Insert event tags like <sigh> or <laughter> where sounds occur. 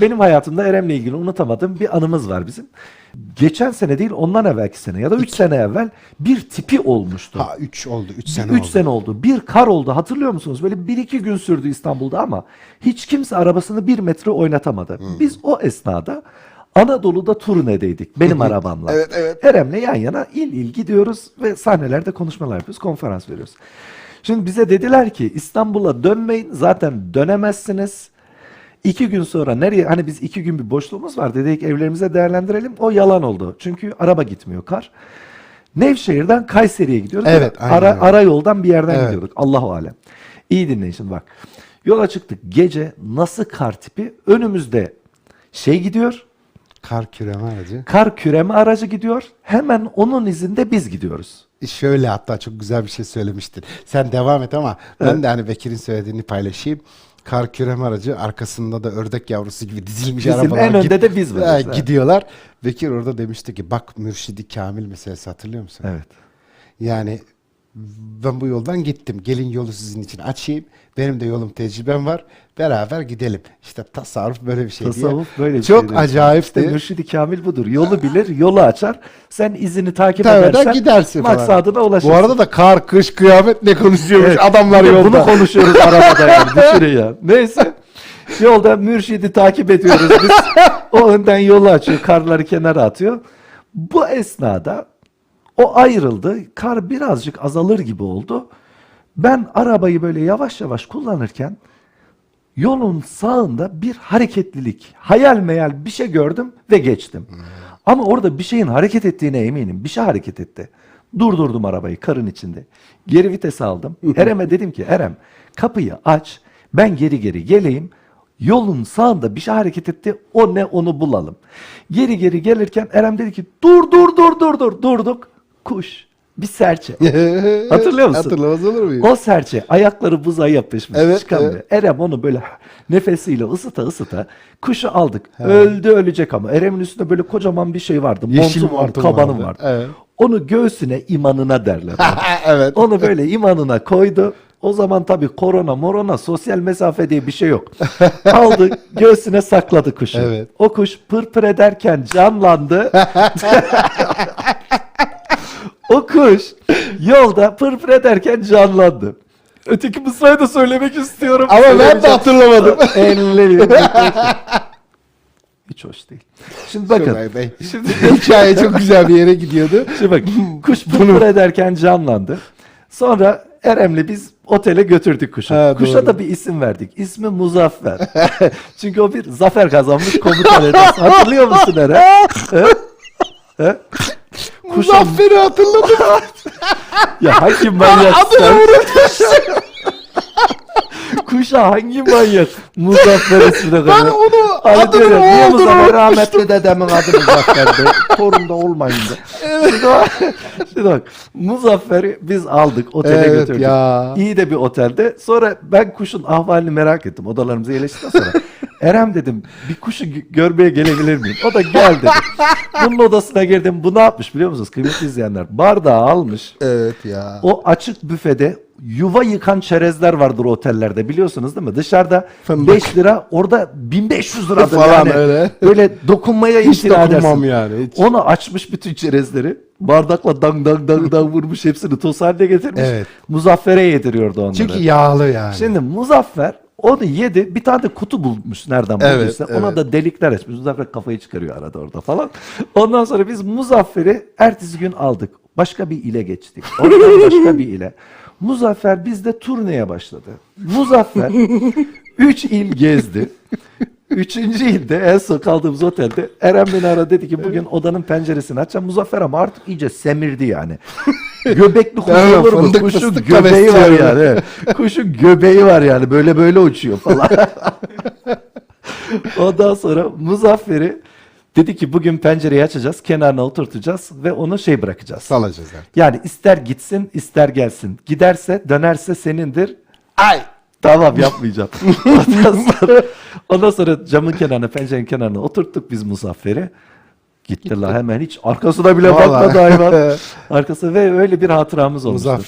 Benim hayatımda Erem'le ilgili unutamadığım bir anımız var bizim. Geçen sene değil ondan evvelki sene ya da 3 sene evvel bir tipi olmuştu. Ha 3 oldu. 3 sene 3 oldu. sene oldu. Bir kar oldu hatırlıyor musunuz? Böyle 1-2 gün sürdü İstanbul'da ama hiç kimse arabasını bir metre oynatamadı. Hmm. Biz o esnada Anadolu'da turnedeydik benim <laughs> arabamla. Evet, evet. Erem'le yan yana il il gidiyoruz ve sahnelerde konuşmalar yapıyoruz, konferans veriyoruz. Şimdi bize dediler ki İstanbul'a dönmeyin zaten dönemezsiniz. İki gün sonra nereye hani biz iki gün bir boşluğumuz var dedik evlerimize değerlendirelim. O yalan oldu. Çünkü araba gitmiyor kar. Nevşehir'den Kayseri'ye gidiyoruz. Evet, Ara, öyle. ara yoldan bir yerden Evet. gidiyorduk. Allahu alem. İyi dinleyin şimdi bak. Yola çıktık. Gece nasıl kar tipi? Önümüzde şey gidiyor. Kar küreme aracı. Kar küreme aracı gidiyor. Hemen onun izinde biz gidiyoruz. Şöyle hatta çok güzel bir şey söylemiştin. Sen devam et ama ben de hani Bekir'in söylediğini paylaşayım. Kar küreme aracı arkasında da ördek yavrusu gibi dizilmiş Bizim arabalar. en önde de biz varız, Ha. Gidiyorlar. Bekir orada demişti ki bak Mürşidi Kamil meselesi hatırlıyor musun? Evet. Yani ben bu yoldan gittim. Gelin yolu sizin için açayım. Benim de yolum tecrübem var. Beraber gidelim. İşte tasarruf böyle bir şey diye. Tasavvuf böyle bir Çok şeydir. acayipti. İşte mürşidi kamil budur. Yolu bilir, yolu açar. Sen izini takip Tabii edersen de gidersin falan. maksadına ulaşırsın. Bu arada da kar, kış, kıyamet ne konuşuyormuş Evet, adamlar bir de yolda. Bunu konuşuyoruz arabada yani. <laughs> Düşünün ya. Neyse. Yolda mürşidi takip ediyoruz biz. O önden yolu açıyor. Karları kenara atıyor. Bu esnada o ayrıldı. Kar birazcık azalır gibi oldu. Ben arabayı böyle yavaş yavaş kullanırken yolun sağında bir hareketlilik, hayal meyal bir şey gördüm ve geçtim. Ama orada bir şeyin hareket ettiğine eminim. Bir şey hareket etti. Durdurdum arabayı karın içinde. Geri vites aldım. <laughs> Erem'e dedim ki Erem kapıyı aç. Ben geri geri geleyim. Yolun sağında bir şey hareket etti. O ne onu bulalım. Geri geri gelirken Erem dedi ki dur dur dur dur dur. Durduk. Kuş. Bir serçe. <laughs> Hatırlıyor musun? Hatırlamaz olur muyum? O serçe ayakları buza yapışmış Evet, çıkamıyor. evet. Erem onu böyle nefesiyle ısıta ısıta kuşu aldık. Öldü ölecek ama. Erem'in üstünde böyle kocaman bir şey vardı. Yeşil Montum vardı, montum kabanım vardı. vardı. Evet. Onu göğsüne imanına derler. <laughs> evet. onu böyle imanına koydu. O zaman tabii korona morona sosyal mesafe diye bir şey yok. <laughs> Aldı göğsüne sakladı kuşu. Evet. O kuş pır pır ederken canlandı. O kuş yolda pır pır ederken canlandı. Öteki mısrayı da söylemek istiyorum. Ama ben de hatırlamadım. <laughs> Elleri. Hiç hoş değil. Şimdi bakın. Şoray Bey. Şimdi <laughs> hikaye çok güzel bir yere gidiyordu. Şimdi bak <laughs> kuş pır ederken canlandı. Sonra Erem'le biz otele götürdük kuşu. Ha, Kuşa doğru. da bir isim verdik. İsmi Muzaffer. Çünkü o bir zafer kazanmış komutan edası. Hatırlıyor musun Erem? He? He? Kuşa, Muzaffer'i hatırladım. <laughs> ya hangi manyak sen? <laughs> Kuşa hangi manyak Muzaffer ismine Ben onu Ali adını diyor niye olduğunu Muzaffer rahmetli dedemin adı Muzaffer'di. Torunda olmayınca. Şimdi, bak, şimdi bak Muzaffer'i biz aldık otele Evet götürdük. ya. İyi de bir otelde. Sonra ben kuşun ahvalini merak ettim. Odalarımıza yerleştikten sonra. Erem dedim bir kuşu gö- görmeye gelebilir miyim? O da gel dedi. <laughs> Bunun odasına girdim. Bu ne yapmış biliyor musunuz kıymetli izleyenler? Bardağı almış. Evet ya. O açık büfede yuva yıkan çerezler vardır otellerde biliyorsunuz değil mi? Dışarıda Fındık. 5 lira orada 1500 liradır Falan yani. öyle. Böyle dokunmaya Hiç dokunmam edersin. yani, hiç. Onu açmış bütün çerezleri. Bardakla dang dang dang dang vurmuş hepsini toz haline getirmiş. Evet. Muzaffer'e yediriyordu onları. Çünkü yağlı yani. Şimdi Muzaffer onu yedi. Bir tane de kutu bulmuş nereden Evet, bulduysa. Ona evet. da delikler açmış. Muzaffer kafayı çıkarıyor arada orada falan. Ondan sonra biz Muzaffer'i ertesi gün aldık. Başka bir ile geçtik. Oradan başka bir ile. <laughs> Muzaffer bizde turneye başladı. Muzaffer 3 il gezdi. Üçüncü ilde en son kaldığımız otelde Eren beni aradı dedi ki bugün odanın penceresini açacağım. Muzaffer ama artık iyice semirdi yani. Göbekli <laughs> kuş Evet, olur mu? fındık Kuşun fıstık göbeği var yani. evet. <laughs> Kuşun göbeği var yani. Böyle böyle uçuyor falan. <laughs> Ondan sonra Muzaffer'i dedi ki bugün pencereyi açacağız. Kenarına oturtacağız ve onu şey bırakacağız. salacağız artık. Yani ister gitsin ister gelsin. Giderse dönerse senindir. Ay. Tamam yapmayacağım. <laughs> ondan, sonra, ondan sonra camın kenarına pencerenin kenarına oturttuk biz Muzaffer'i. Gitti la hemen hiç arkasına bile Vallahi. bakmadı hayvan. <laughs> Arkası ve öyle bir hatıramız olmuştu. Muzaffer